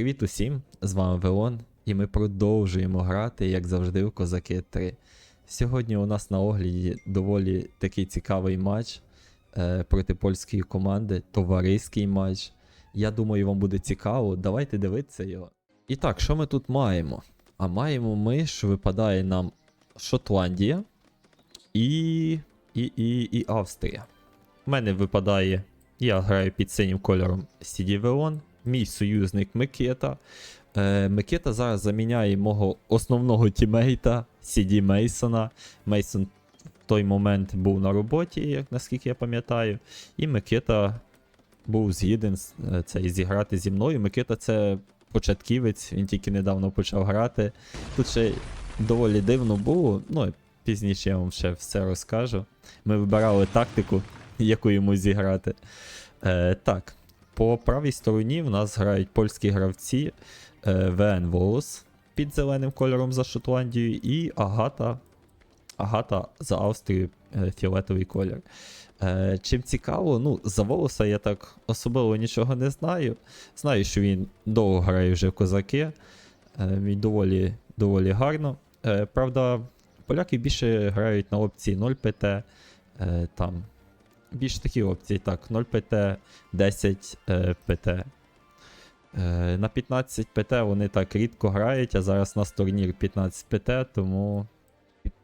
Привіт усім! З вами Велон, і ми продовжуємо грати, як завжди, у Козаки 3. Сьогодні у нас на огляді доволі такий цікавий матч е, проти польської команди, товариський матч. Я думаю, вам буде цікаво. Давайте дивитися його. І так, що ми тут маємо? А маємо ми, що випадає нам Шотландія і, і, і, і Австрія. У мене випадає, я граю під синім кольором CD Велон, мій союзник Микита. Е, Микита зараз заміняє мого основного тімейта CD Мейсона. Мейсон в той момент був на роботі, як наскільки я пам'ятаю. І Микита був згіден е, зіграти зі мною. Микита це початківець, він тільки недавно почав грати. Тут ще доволі дивно було. Ну, пізніше я вам ще все розкажу. Ми вибирали тактику, яку йому зіграти. Е, так, по правій стороні в нас грають польські гравці е, ВН Волос під зеленим кольором за Шотландію і Агата. Агата за Австрію е, фіолетовий колір. Е, чим цікаво, ну, за волоса я так особливо нічого не знаю. Знаю, що він довго грає вже в козаки. Він доволі, доволі гарно. Правда, поляки більше грають на опції 0 ПТ. Там більш такі опції, так, 0 ПТ, 10 е, ПТ. Е, на 15 ПТ вони так рідко грають, а зараз у нас турнір 15 ПТ, тому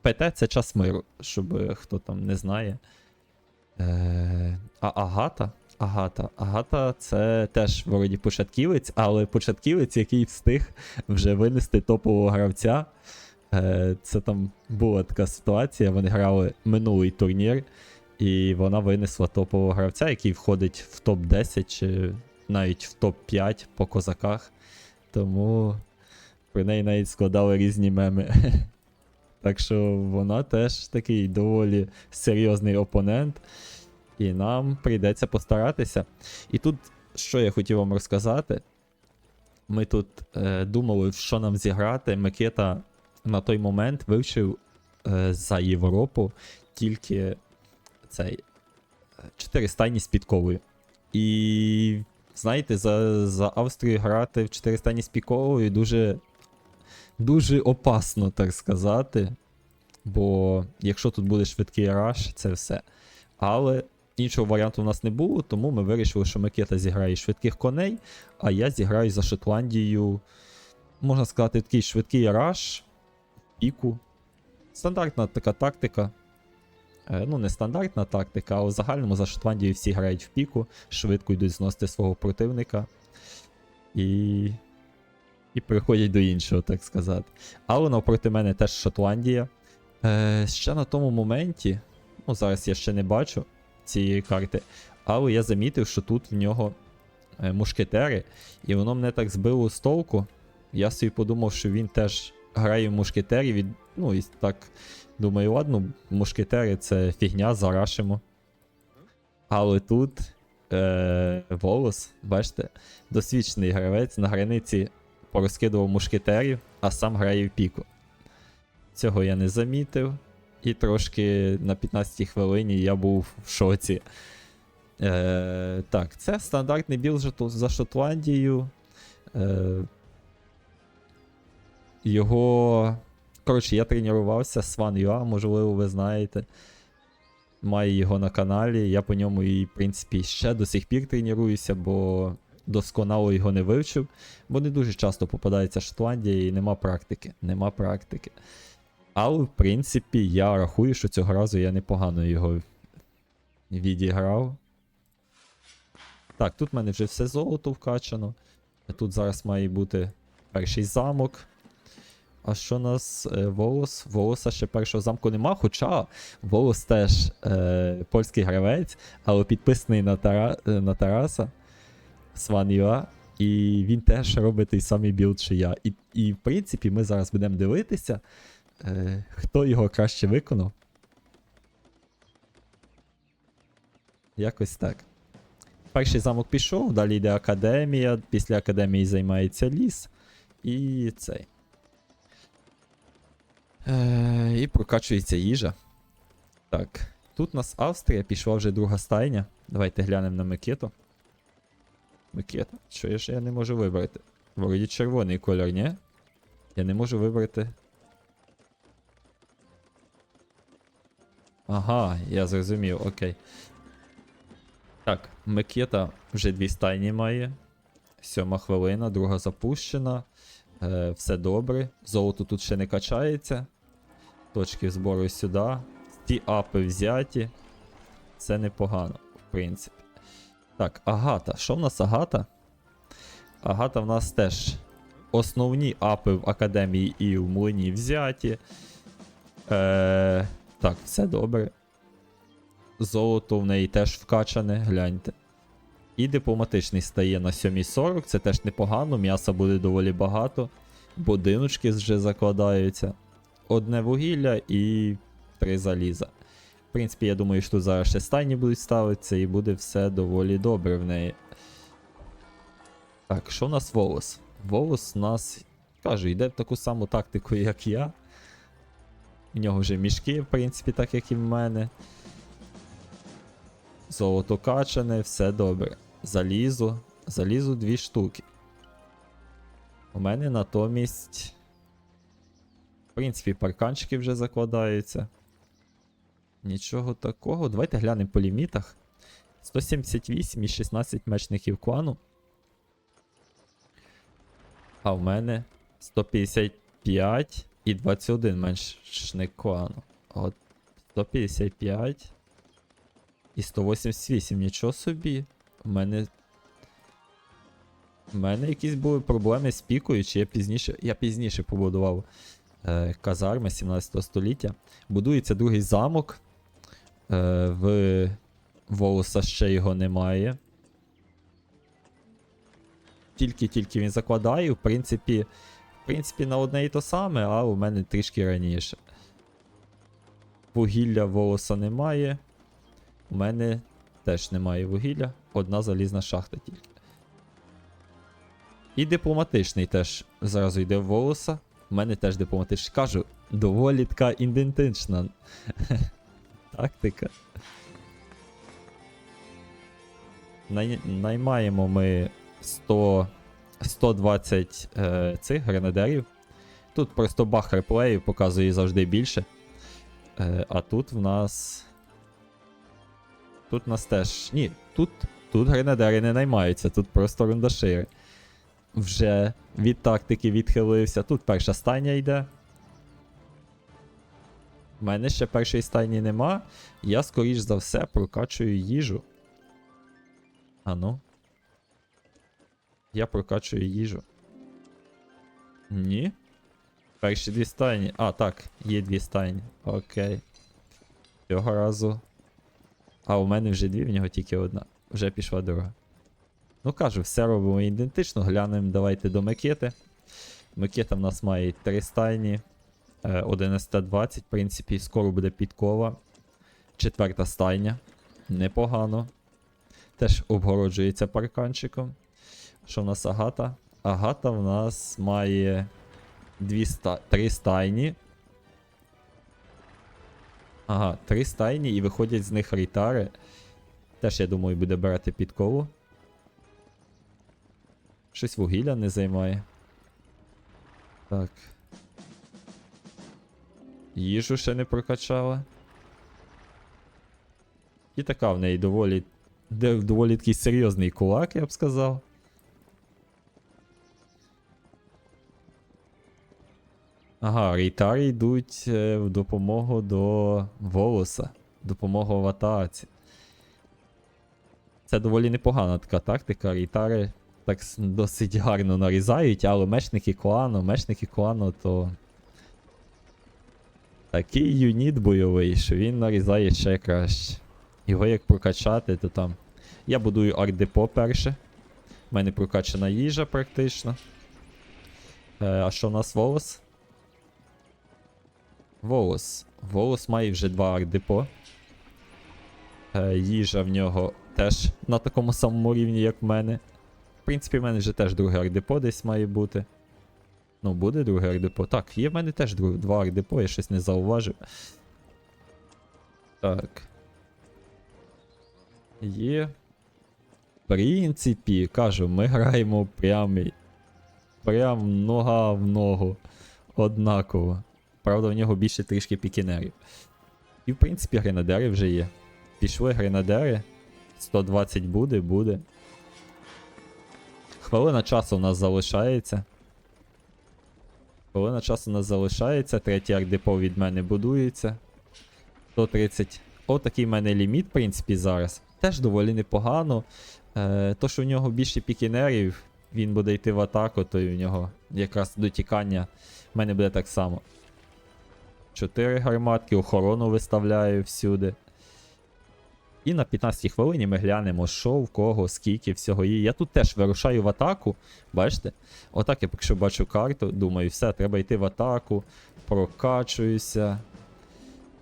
ПТ це час миру, щоб хто там не знає. Е, а Агата? Агата. Агата це теж вроді початківець, але початківець, який встиг вже винести топового гравця. Е, це там була така ситуація. Вони грали минулий турнір, і вона винесла топового гравця, який входить в топ-10 чи навіть в топ-5 по козаках. Тому про неї навіть складали різні меми. Так що вона теж такий доволі серйозний опонент, і нам прийдеться постаратися. І тут, що я хотів вам розказати, ми тут е, думали, що нам зіграти. Микита на той момент вивчив е, за Європу тільки цей е, чотири стайні з. І знаєте, за, за Австрію грати в чотири стайні з дуже, дуже опасно, так сказати. Бо якщо тут буде швидкий раш, це все. Але іншого варіанту в нас не було, тому ми вирішили, що Микита зіграє швидких коней, а я зіграю за Шотландію. Можна сказати, такий швидкий раш, піку. Стандартна така тактика. Е, ну, не стандартна тактика, а у загальному за Шотландію всі грають в піку, швидко йдуть зносити свого противника. І. І приходять до іншого, так сказати. Але навпроти мене теж Шотландія. Е, ще на тому моменті, ну зараз я ще не бачу цієї карти, але я замітив, що тут в нього е, мушкетери, і воно мене так збило з толку. Я собі подумав, що він теж грає в мушкетерів. І, ну і так думаю, ладно, мушкетери це фігня, зарашимо. Але тут е, волос, бачите, досвідчений гравець на границі порозкидував мушкетерів, а сам грає в піку. Цього я не замітив. І трошки на 15-й хвилині я був в шоці. Е, так, це стандартний біл за Шотландію. Е, його. Коротше, я тренувався з One.ua, можливо, ви знаєте. Маю його на каналі. Я по ньому і, в принципі, ще до сих пір тренуюся, бо досконало його не вивчив. Бо не дуже часто попадається Шотландія і нема практики. Нема практики. Але, в принципі, я рахую, що цього разу я непогано його відіграв. Так, тут в мене вже все золото вкачано. Тут зараз має бути перший замок. А що нас е, волос? Волоса ще першого замку нема, хоча волос теж е, польський гравець, але підписаний на, Тара, е, на Тараса Сван.ua, і він теж робить той самий білд, що я. І, і в принципі, ми зараз будемо дивитися, е, хто його краще виконав. Якось так. Перший замок пішов, далі йде академія, після академії займається ліс. І цей. Е, і прокачується їжа. Так. Тут у нас Австрія, пішла вже друга стайня. Давайте глянемо на Микиту. Микита. Що я ж я не можу вибрати? Вроді червоний кольор, ні? Я не можу вибрати. Ага, я зрозумів, окей. Так, Микета вже дві стайні має. Сьома хвилина, друга запущена. Е, все добре. Золото тут ще не качається. Точки збору сюди. Ті апи взяті. Це непогано, в принципі. Так, Агата. Що в нас Агата? Агата в нас теж основні апи в академії і в млині взяті. Е, так, все добре. Золото в неї теж вкачане, гляньте. І дипломатичний стає на 7.40, це теж непогано, м'яса буде доволі багато. Будиночки вже закладаються. Одне вугілля і три заліза. В принципі, я думаю, що тут зараз ще стайні будуть ставитися і буде все доволі добре в неї. Так, що у нас волос? Волос у нас, кажу, йде в таку саму тактику, як я. У нього вже мішки, в принципі, так як і в мене. Золото качане, все добре. Залізо. Залізо дві штуки. У мене натомість. Принципі, парканчики вже закладаються. Нічого такого. Давайте глянемо по лімітах. 178 і 16 мечників клану. А в мене 155 і 21 мечник клану. От 155 і 188, нічого собі. У мене. У мене якісь були проблеми з пікою, чи я пізніше. Я пізніше побудував казарми 17 століття. Будується другий замок. Е, в Волоса ще його немає. Тільки-тільки він закладає, в принципі, в принципі, на одне і то саме, а у мене трішки раніше. Вугілля волоса немає. У мене теж немає вугілля, одна залізна шахта тільки. І дипломатичний теж зразу йде в волоса. У мене теж дипломатичний. Кажу, доволі така ідентична тактика. Най... Наймаємо ми 100... 120 е, цих гренадерів. Тут просто бах реплеїв показує завжди більше. Е, а тут в нас. Тут в нас теж. Ні, тут тут гренадери не наймаються, тут просто рундашири. Вже від тактики відхилився. Тут перша стайня йде. У мене ще першої стайні нема. Я, скоріш за все, прокачую їжу. Ану. Я прокачую їжу. Ні. Перші дві стайні. А, так, є дві стайні. Окей. Цього разу. А, у мене вже дві, в нього тільки одна. Вже пішла дорога. Ну кажу, все робимо ідентично. Глянемо, давайте до Микети. Микета в нас має три стайні. Е, 11-20, в принципі, скоро буде підкова. Четверта стайня. Непогано. Теж обгороджується парканчиком. Що в нас Агата? Агата в нас має дві ста... три стайні. Ага, три стайні і виходять з них рейтари. Теж, я думаю, буде брати підкову. Щось вугілля не займає. Так. Їжу ще не прокачала. І така в неї доволі. Доволі такий серйозний кулак, я б сказав. Ага, рейтари йдуть е, в допомогу до волоса. Допомогу в атаці. Це доволі непогана така тактика. Рейтари так досить гарно нарізають, але мечники клану, мечники клану то. Такий юніт бойовий, що він нарізає ще краще. Його як прокачати, то там. Я будую арт-депо перше. У мене прокачана їжа практично. Е, а що в нас волос? Волос. Волос має вже два арт-депо. Е, їжа в нього теж на такому самому рівні, як в мене. В принципі, в мене вже теж друге арт-депо десь має бути. Ну, буде друге арт-депо. Так, є в мене теж друг, два арт-депо, я щось не зауважив. Так. Є. В принципі, кажу, ми граємо прямий. Прям нога в ногу. Однаково. Правда, у нього більше трішки пікінерів. І в принципі гренадери вже є. Пішли гренадери. 120 буде, буде. Хвилина часу у нас залишається. Хвилина часу у нас залишається. Третій ардепо від мене будується. 130. Отакий в мене ліміт, в принципі, зараз. Теж доволі непогано. Е, то, що у нього більше пікінерів, він буде йти в атаку, то й у нього якраз дотікання в мене буде так само. Чотири гарматки, охорону виставляю всюди. І на 15 хвилині ми глянемо, що в кого, скільки всього є. Я тут теж вирушаю в атаку. Бачите? Отак я поки що бачу карту. Думаю, все, треба йти в атаку. Прокачуюся.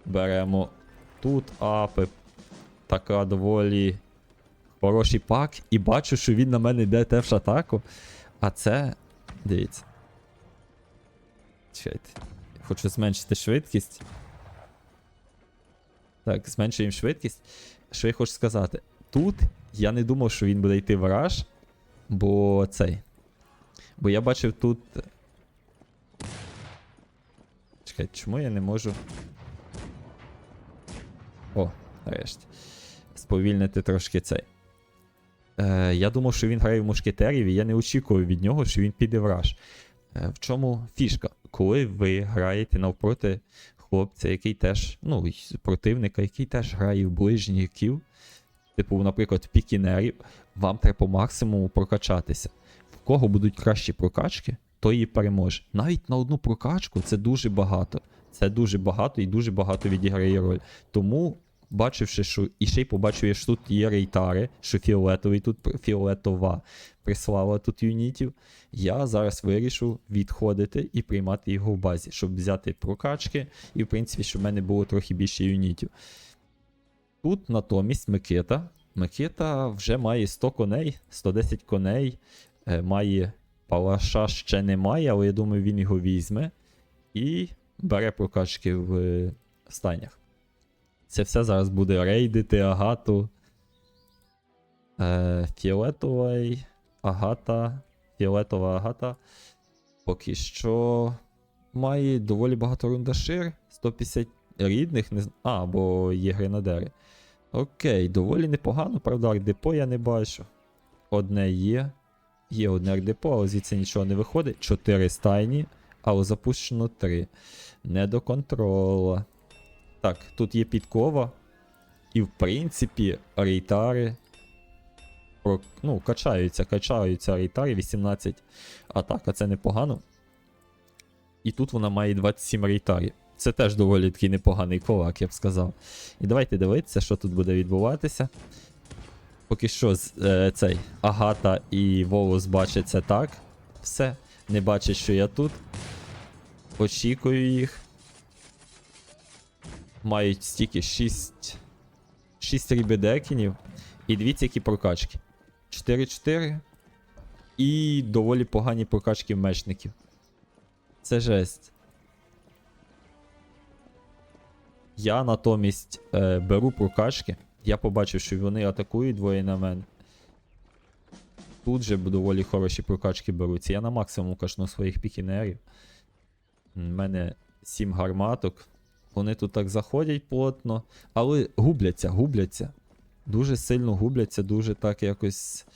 Беремо тут апи. Така доволі хороший пак. І бачу, що він на мене йде теж атаку. А це. Дивіться. Чекайте. Хочу зменшити швидкість. Так, зменшуємо швидкість. Що я хочу сказати? Тут я не думав, що він буде йти в раш, бо цей. Бо я бачив тут. Чекайте, чому я не можу. О, нарешті. Сповільнити трошки цей. Е, я думав, що він грає в мушкетерів, і я не очікував від нього, що він піде в раш. Е, в чому фішка? Коли ви граєте навпроти хлопця, який теж, ну, противника, який теж грає в ближніків, типу, наприклад, пікінерів, вам треба по максимуму прокачатися. В кого будуть кращі прокачки, той і переможе. Навіть на одну прокачку це дуже багато. Це дуже багато і дуже багато відіграє роль. Тому, бачивши, що і ще й побачив, що тут є рейтари, що фіолетовий тут фіолетова прислала тут юнітів, я зараз вирішу відходити і приймати його в базі, щоб взяти прокачки, і, в принципі, щоб в мене було трохи більше юнітів. Тут натомість Микита. Микита вже має 100 коней, 110 коней, е, має палаша ще немає, але я думаю, він його візьме і бере прокачки в е, стайнях. Це все зараз буде рейдити агату. Е, фіолетовий, агата, фіолетова агата. Поки що має доволі багато рундашир. 150 рідних, не... а, бо є гренадери. Окей, доволі непогано, правда, ардепо я не бачу. Одне є. Є одне ардепо, але звідси нічого не виходить. 4 стайні, але запущено 3. Не до контрола. Так, тут є підкова. І в принципі, рейтари. Ну, качаються, качаються рейтари 18 атак, а це непогано. І тут вона має 27 рейтарів. Це теж доволі такий непоганий ковак, я б сказав. І давайте дивитися, що тут буде відбуватися. Поки що е, цей Агата і Волос бачать це так. Все. Не бачать, що я тут. Очікую їх. Мають стільки 6. 6 рібедекінів. І дивіться, які прокачки. 4-4. І доволі погані прокачки мечників. Це жесть. Я натомість е, беру прокачки. Я побачив, що вони атакують двоє на мене. Тут же доволі хороші прокачки беруться. Я на максимум кашну своїх пікінерів. У мене 7 гарматок. Вони тут так заходять плотно, але губляться, губляться. Дуже сильно губляться, дуже так якось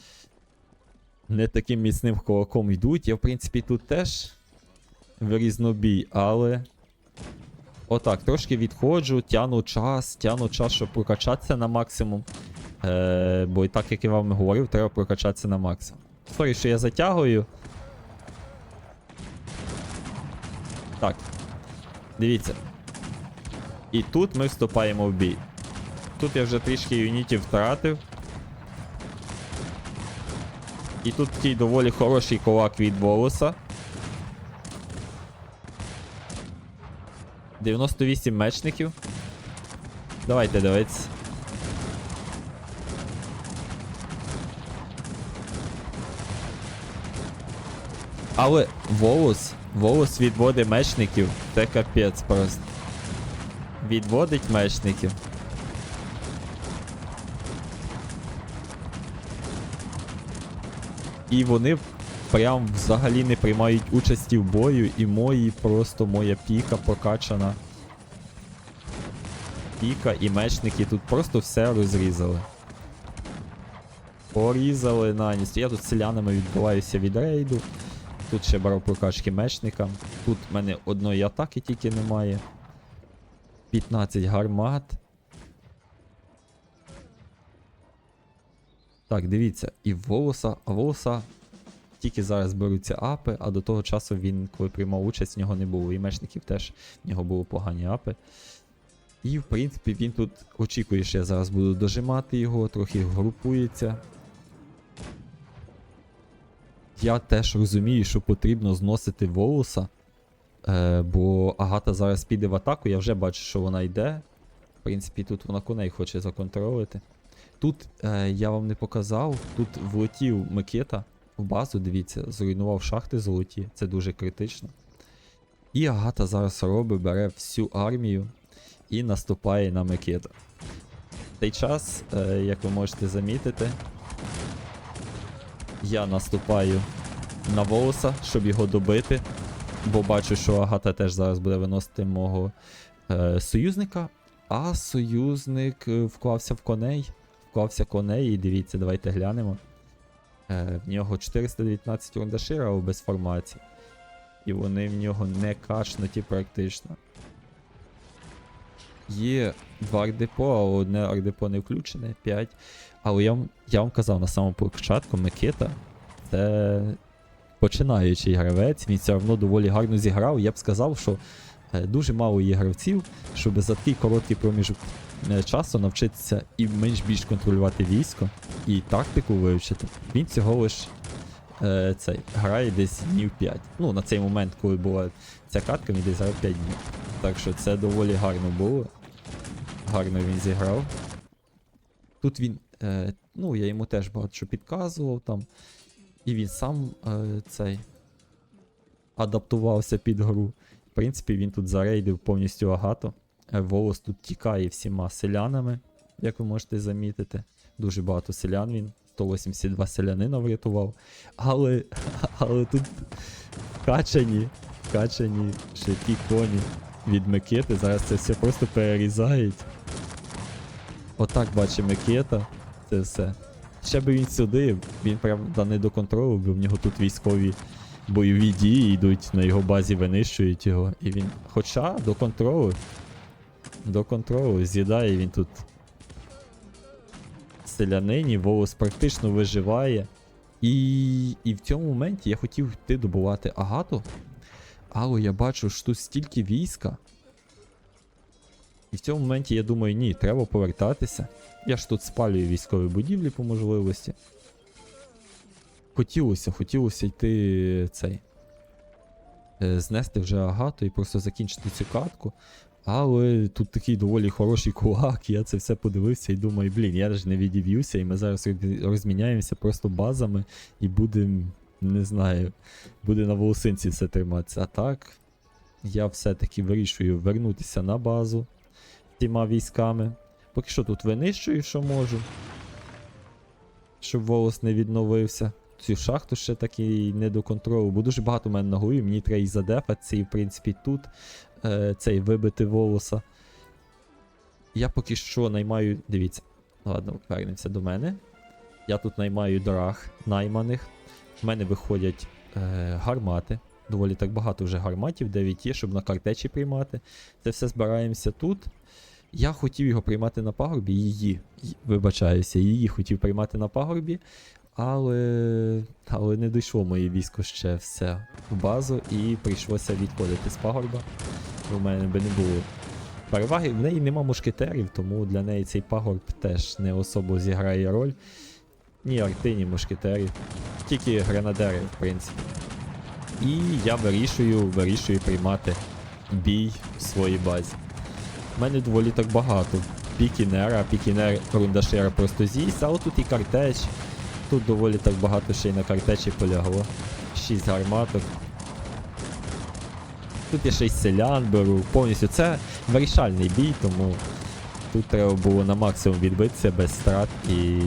не таким міцним кулаком йдуть. Я, в принципі, тут теж в різнобій, але. Отак, трошки відходжу, тяну час, тяну час, щоб прокачатися на максимум. Е, бо і так, як я вам говорив, треба прокачатися на максимум. Сорі, що я затягую. Так. Дивіться. І тут ми вступаємо в бій. Тут я вже трішки юнітів втратив. І тут такий доволі хороший кулак від волоса. 98 мечників. Давайте дивитися. Але волос, волос відводить мечників. Це капець просто. Відводить мечників. І вони прям взагалі не приймають участі в бою, і мої просто моя піка прокачана. Піка і мечники тут просто все розрізали. Порізали наніс. Я тут селянами відбуваюся від рейду. Тут ще беру прокачки мечника. Тут в мене одної атаки тільки немає. 15 гармат. Так, дивіться, і волоса, волоса тільки зараз беруться апи, а до того часу він, коли приймав участь, в нього не було. І мечників теж в нього були погані апи. І в принципі він тут очікує, що я зараз буду дожимати його, трохи групується. Я теж розумію, що потрібно зносити волоса. Е, бо Агата зараз піде в атаку, я вже бачу, що вона йде. В принципі, тут вона коней хоче законтролити. Тут е, я вам не показав, тут влетів Микита в базу, дивіться, зруйнував шахти золоті, це дуже критично. І Агата зараз робить, бере всю армію і наступає на Микиту. В цей час, е, як ви можете замітити, я наступаю на волоса, щоб його добити. Бо бачу, що Агата теж зараз буде виносити мого е, союзника. А союзник е, вклався в коней. Вклався коней, і дивіться, давайте глянемо. Е, в нього 419 рундашира без формації. І вони в нього не качнуті практично. Є два ардепо, а одне ардепо не включене, 5. Але я, вам- я вам казав на самому початку, Микита це починаючий гравець, він все одно доволі гарно зіграв. Я б сказав, що е, дуже мало є гравців, щоб за такий короткий проміжок е, часу навчитися і менш більш контролювати військо і тактику вивчити. Він цього лиш е, цей, грає десь днів 5. Ну, на цей момент, коли була ця катка, він десь грав 5 днів. Так що це доволі гарно було. Гарно він зіграв. Тут він, е, ну, я йому теж багато що підказував там. І він сам е, цей адаптувався під гру. В принципі, він тут зарейдив повністю агату. Е, Волос тут тікає всіма селянами, як ви можете замітити. Дуже багато селян він. 182 селянина врятував. Але, але тут качані, качані ще ті коні від Микити. Зараз це все просто перерізають. Отак бачить Микита. Це все. Ще би він сюди, він правда не до контролю, бо в нього тут військові бойові дії йдуть на його базі, винищують його. І він. Хоча до контролю. До контролю з'їдає він тут. Селянині, волос практично виживає. І, і в цьому моменті я хотів йти добувати агату. Але я бачу, що тут стільки війська. І в цьому моменті я думаю, ні, треба повертатися. Я ж тут спалюю військові будівлі по можливості. Хотілося, хотілося йти цей. е, Знести вже агату і просто закінчити цю катку. Але тут такий доволі хороший кулак, я це все подивився і думаю, блін, я ж не відів'юся, і ми зараз розміняємося просто базами і будемо, не знаю, буде на волосинці все триматися. А так, я все-таки вирішую вернутися на базу тіма військами. Поки що тут винищую, що можу. Щоб волос не відновився. Цю шахту ще так і не до контролю, бо дуже багато в мене нагою, мені треба і задефатися, і в принципі тут е, цей вибити волоса. Я поки що наймаю. Дивіться. Ладно, вернемося до мене. Я тут наймаю драг найманих. В мене виходять е, гармати. Доволі так багато вже гарматів, 9 є, щоб на картечі приймати. Це все збираємося тут. Я хотів його приймати на пагорбі, її, вибачаюся, її хотів приймати на пагорбі, але, але не дійшло моє військо ще все в базу і прийшлося відходити з пагорба. У мене би не було переваги. В неї нема мушкетерів, тому для неї цей пагорб теж не особо зіграє роль. Ні арти, ні мушкетерів. Тільки гренадери, в принципі. І я вирішую, вирішую приймати бій в своїй базі. У мене доволі так багато. Пікінера, пікінер рундашера просто з'їсть, але тут і картеч. Тут доволі так багато ще й на картечі полягло. 6 гарматок. Тут я ще й селян беру, повністю. Це вирішальний бій, тому тут треба було на максимум відбитися без страт і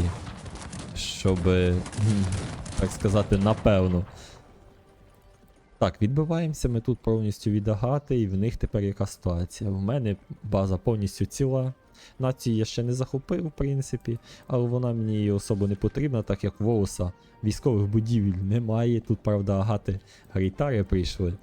щоб, так сказати, напевно Так, відбиваємося ми тут повністю від Агати, і в них тепер яка ситуація? В мене база повністю ціла. Націю я ще не захопив, в принципі, але вона мені особо не потрібна, так як волоса військових будівель немає. Тут, правда, агати грейтари прийшли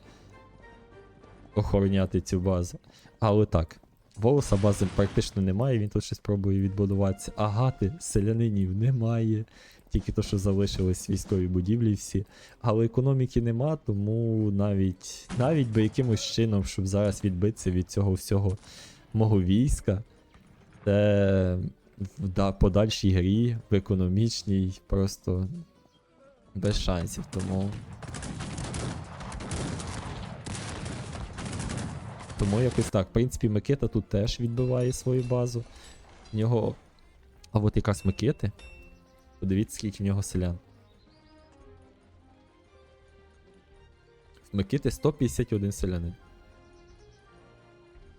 охороняти цю базу. Але так, волоса бази практично немає, він тут щось пробує відбудуватися. Агати селянинів немає. Тільки то, що залишились військові будівлі всі. Але економіки нема, тому навіть навіть би якимось чином, щоб зараз відбитися від цього всього мого війська, це в да, подальшій грі, в економічній, просто без шансів. Тому. Тому якось так. В принципі, Микита тут теж відбиває свою базу. В нього. А от якраз Микити. Подивіться, скільки в нього селян. Микити 151 селянин.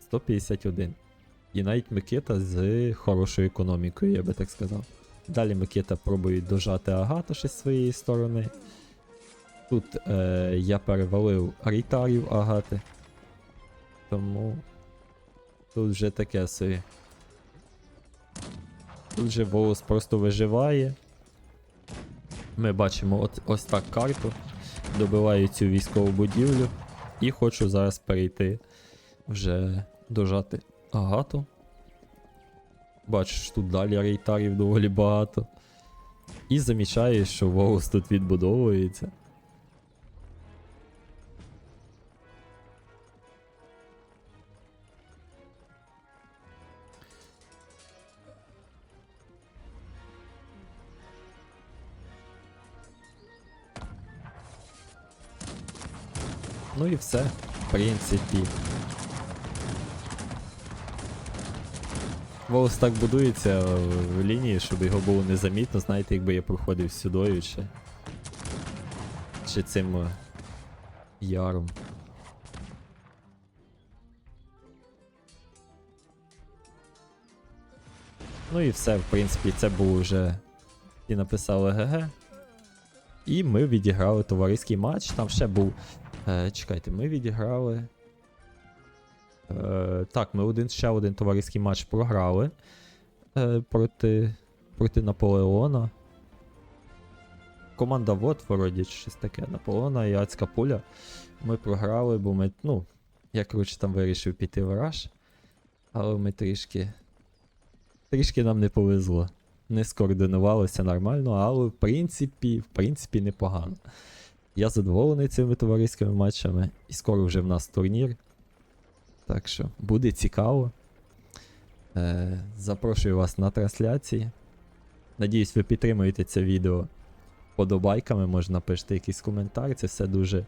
151. І навіть Микита з хорошою економікою, я би так сказав. Далі Микита пробує дожати Агату ще з своєї сторони. Тут е, я перевалив рейтарів Агати. Тому тут вже таке собі. Тут вже волос просто виживає. Ми бачимо от, ось так карту. Добиваю цю військову будівлю. І хочу зараз перейти вже дожати агату. Бачиш, тут далі рейтарів доволі багато. І замічаю, що волос тут відбудовується. Все, в принципі. Волос так будується в лінії, щоб його було незамітно, знаєте, якби я проходив сюдою чи. Чи цим е, яром. Ну і все, в принципі, це було вже. І написали ГГ. І ми відіграли товариський матч. Там ще був. Е, чекайте, ми відіграли. Е, так, ми один ще один товариський матч програли е, проти, проти Наполеона. Команда Вот, вроді, щось таке. Наполеона і Ацька пуля. Ми програли, бо ми, ну, я коротше там вирішив піти в раш. Але ми трішки. Трішки нам не повезло. Не скоординувалося нормально, але в принципі, в принципі, непогано. Я задоволений цими товариськими матчами. І скоро вже в нас турнір. Так що буде цікаво. Е, запрошую вас на трансляції. Надіюсь, ви підтримуєте це відео подобайками, може напишете якийсь коментар. Це все дуже,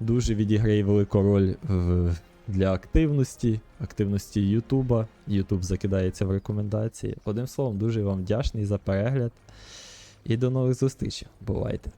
дуже відіграє велику роль в, для активності, активності Ютуба. Ютуб закидається в рекомендації. Одним словом, дуже вам вдячний за перегляд. І до нових зустрічей. Бувайте!